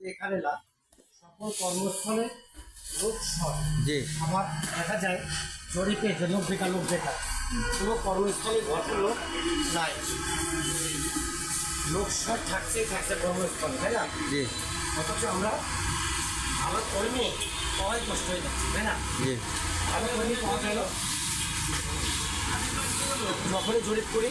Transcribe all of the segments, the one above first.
এখানে না সকল কর্মস্থলে লোক জি। আবার দেখা যায় জরিপে যে লোক বেকার। লোক বেকার কোনো কর্মস্থলে ঘটে লোক নাই। লোক সব থাকছেই থাকছে কর্মস্থলে তাই না? জি। অথচ আমরা ভালো কর্মী সবাই কষ্ট হয়ে যাচ্ছে তাই না? জি। ভালো কর্মী পাওয়া গেল যখনই জরিপ করি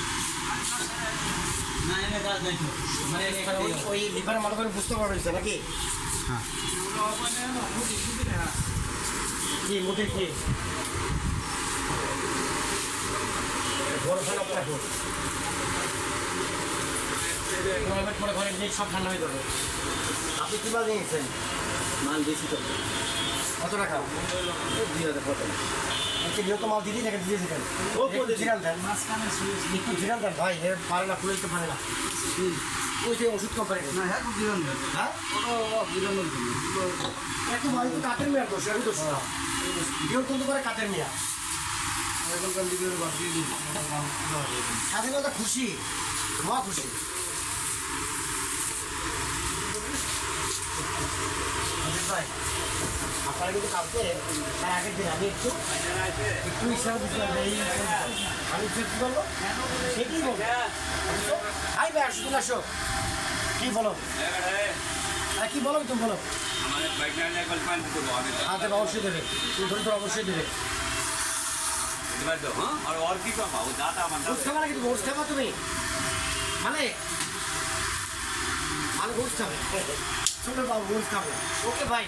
ওই বুঝতে পারবে নাকি হ্যাঁ। কি মুখে কি ফেলা পড়া কর পরে ঘরে সব ঠান্ডা হয়ে যাবে আপনি কী মাল নিয়েছেন মাল বেশি তো কত টাকা? দুই হাজার কত নিহত মাল দিদি দেখে দিয়েছে কেন ও বলে জিরাল দেন। একটু জিরাল দেন ভাই এ পারে না পুলিশ তো পারে না। ওই যে ওষুধ কোম্পানি না হ্যাঁ খুব হ্যাঁ? দিলাম একটু ভাই তো কাঠের মেয়ার দোষ আমি দোষ না বিয়োগ কিন্তু করে কাঠের মেয়া এখনকার স্বাধীনতা খুশি মহা খুশি। ভাই দিন আমি একটু একটু কি বলল আসো কি বলো কি বলো তুমি বলো আচ্ছা অবশ্যই দেবে তুমি ধরে অবশ্যই দেবে তুমি মানে মানে ঘুষ খাবে ছোট বাবু ঘুষ খাবে ওকে ভাই